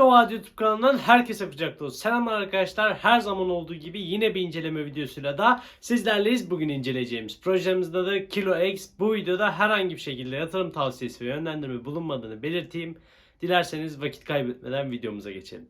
Doğu YouTube kanalından herkese kucak dolusu selamlar arkadaşlar. Her zaman olduğu gibi yine bir inceleme videosuyla da sizlerleyiz. Bugün inceleyeceğimiz projemizde de Kilo X. Bu videoda herhangi bir şekilde yatırım tavsiyesi ve yönlendirme bulunmadığını belirteyim. Dilerseniz vakit kaybetmeden videomuza geçelim.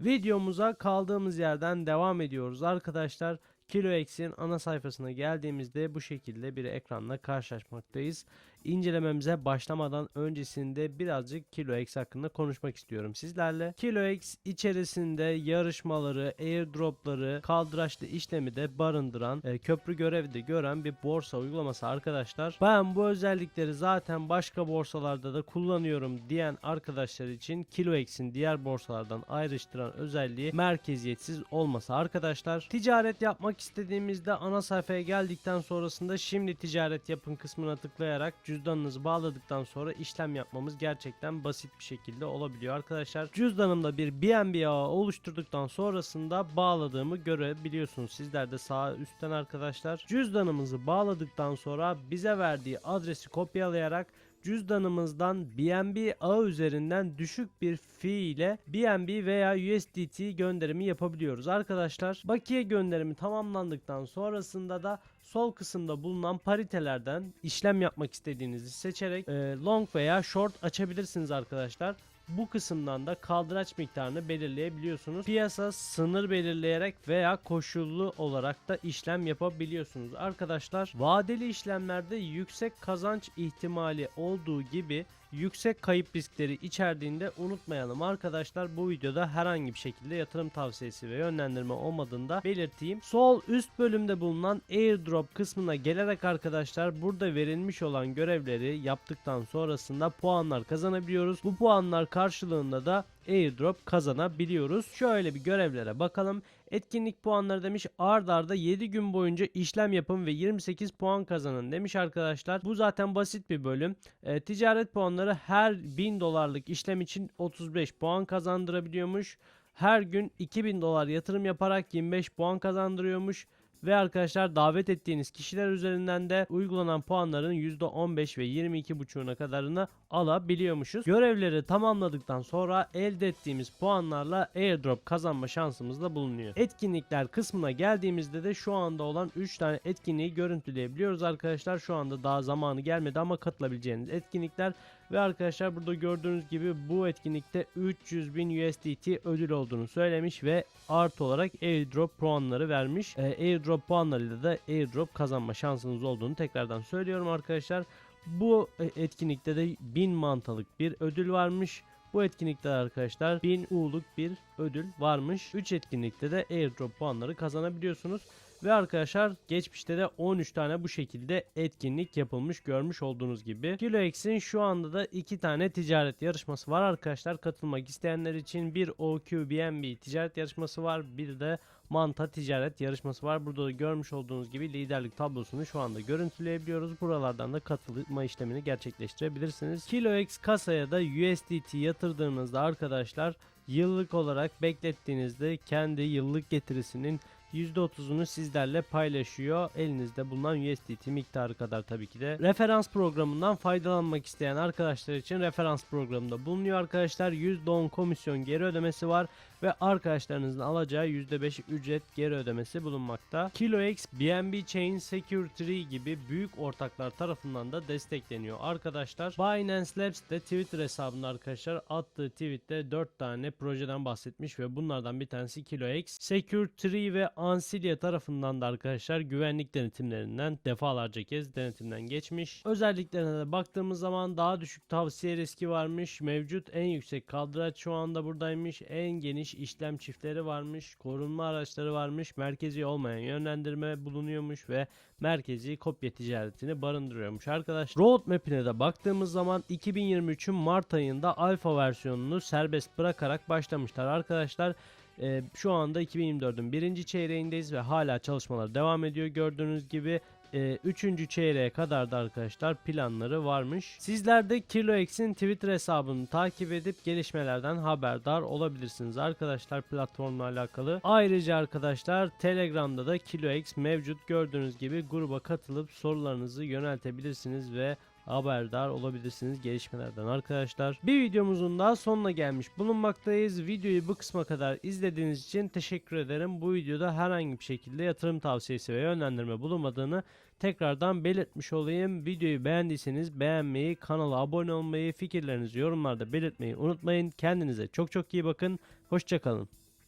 Videomuza kaldığımız yerden devam ediyoruz arkadaşlar. KiloX'in ana sayfasına geldiğimizde bu şekilde bir ekranla karşılaşmaktayız. İncelememize başlamadan öncesinde birazcık KiloX hakkında konuşmak istiyorum sizlerle. KiloX içerisinde yarışmaları, airdropları, kaldıraçlı işlemi de barındıran, e, köprü görevi de gören bir borsa uygulaması arkadaşlar. Ben bu özellikleri zaten başka borsalarda da kullanıyorum diyen arkadaşlar için KiloX'in diğer borsalardan ayrıştıran özelliği merkeziyetsiz olması arkadaşlar. Ticaret yapmak istediğimizde ana sayfaya geldikten sonrasında şimdi ticaret yapın kısmına tıklayarak cüzdanınızı bağladıktan sonra işlem yapmamız gerçekten basit bir şekilde olabiliyor arkadaşlar. Cüzdanımda bir BNB ağı oluşturduktan sonrasında bağladığımı görebiliyorsunuz. Sizler de sağ üstten arkadaşlar. Cüzdanımızı bağladıktan sonra bize verdiği adresi kopyalayarak cüzdanımızdan BNB ağı üzerinden düşük bir fee ile BNB veya USDT gönderimi yapabiliyoruz arkadaşlar. Bakiye gönderimi tamamlandıktan sonrasında da sol kısımda bulunan paritelerden işlem yapmak istediğinizi seçerek e, long veya short açabilirsiniz arkadaşlar. Bu kısımdan da kaldıraç miktarını belirleyebiliyorsunuz. Piyasa sınır belirleyerek veya koşullu olarak da işlem yapabiliyorsunuz. Arkadaşlar vadeli işlemlerde yüksek kazanç ihtimali olduğu gibi yüksek kayıp riskleri içerdiğinde unutmayalım arkadaşlar bu videoda herhangi bir şekilde yatırım tavsiyesi ve yönlendirme olmadığını da belirteyim. Sol üst bölümde bulunan airdrop kısmına gelerek arkadaşlar burada verilmiş olan görevleri yaptıktan sonrasında puanlar kazanabiliyoruz. Bu puanlar karşılığında da airdrop kazanabiliyoruz. Şöyle bir görevlere bakalım. Etkinlik puanları demiş ard arda 7 gün boyunca işlem yapın ve 28 puan kazanın demiş arkadaşlar. Bu zaten basit bir bölüm. E, ticaret puanları her 1000 dolarlık işlem için 35 puan kazandırabiliyormuş. Her gün 2000 dolar yatırım yaparak 25 puan kazandırıyormuş. Ve arkadaşlar davet ettiğiniz kişiler üzerinden de uygulanan puanların %15 ve 22,5'una kadarını alabiliyormuşuz. Görevleri tamamladıktan sonra elde ettiğimiz puanlarla airdrop kazanma şansımız da bulunuyor. Etkinlikler kısmına geldiğimizde de şu anda olan 3 tane etkinliği görüntüleyebiliyoruz arkadaşlar. Şu anda daha zamanı gelmedi ama katılabileceğiniz etkinlikler ve arkadaşlar burada gördüğünüz gibi bu etkinlikte 300 bin USDT ödül olduğunu söylemiş ve artı olarak airdrop puanları vermiş. E, airdrop puanlarıyla da airdrop kazanma şansınız olduğunu tekrardan söylüyorum arkadaşlar. Bu e, etkinlikte de 1000 mantalık bir ödül varmış. Bu etkinlikte arkadaşlar 1000 U'luk bir ödül varmış. 3 etkinlikte de airdrop puanları kazanabiliyorsunuz. Ve arkadaşlar geçmişte de 13 tane bu şekilde etkinlik yapılmış görmüş olduğunuz gibi. KiloX'in şu anda da 2 tane ticaret yarışması var arkadaşlar. Katılmak isteyenler için bir OQBNB ticaret yarışması var. Bir de Manta ticaret yarışması var. Burada da görmüş olduğunuz gibi liderlik tablosunu şu anda görüntüleyebiliyoruz. Buralardan da katılma işlemini gerçekleştirebilirsiniz. KiloX kasaya da USDT yatırdığınızda arkadaşlar yıllık olarak beklettiğinizde kendi yıllık getirisinin %30'unu sizlerle paylaşıyor. Elinizde bulunan USDT miktarı kadar tabii ki de. Referans programından faydalanmak isteyen arkadaşlar için referans programında bulunuyor arkadaşlar. %10 komisyon geri ödemesi var ve arkadaşlarınızın alacağı %5 ücret geri ödemesi bulunmakta. KiloX, BNB Chain, Security gibi büyük ortaklar tarafından da destekleniyor arkadaşlar. Binance Labs de Twitter hesabında arkadaşlar attığı tweette 4 tane projeden bahsetmiş ve bunlardan bir tanesi KiloX. Security ve Ansilia tarafından da arkadaşlar güvenlik denetimlerinden defalarca kez denetimden geçmiş. Özelliklerine de baktığımız zaman daha düşük tavsiye riski varmış. Mevcut en yüksek kaldıraç şu anda buradaymış. En geniş işlem çiftleri varmış. Korunma araçları varmış. Merkezi olmayan yönlendirme bulunuyormuş ve merkezi kopya ticaretini barındırıyormuş arkadaşlar. Roadmap'ine de baktığımız zaman 2023'ün Mart ayında alfa versiyonunu serbest bırakarak başlamışlar arkadaşlar. Ee, şu anda 2024'ün birinci çeyreğindeyiz ve hala çalışmalar devam ediyor. Gördüğünüz gibi e, üçüncü çeyreğe kadar da arkadaşlar planları varmış. Sizler de KiloX'in Twitter hesabını takip edip gelişmelerden haberdar olabilirsiniz arkadaşlar platformla alakalı. Ayrıca arkadaşlar Telegram'da da KiloX mevcut. Gördüğünüz gibi gruba katılıp sorularınızı yöneltebilirsiniz ve haberdar olabilirsiniz gelişmelerden arkadaşlar. Bir videomuzun daha sonuna gelmiş bulunmaktayız. Videoyu bu kısma kadar izlediğiniz için teşekkür ederim. Bu videoda herhangi bir şekilde yatırım tavsiyesi ve yönlendirme bulunmadığını tekrardan belirtmiş olayım. Videoyu beğendiyseniz beğenmeyi, kanala abone olmayı, fikirlerinizi yorumlarda belirtmeyi unutmayın. Kendinize çok çok iyi bakın. Hoşçakalın.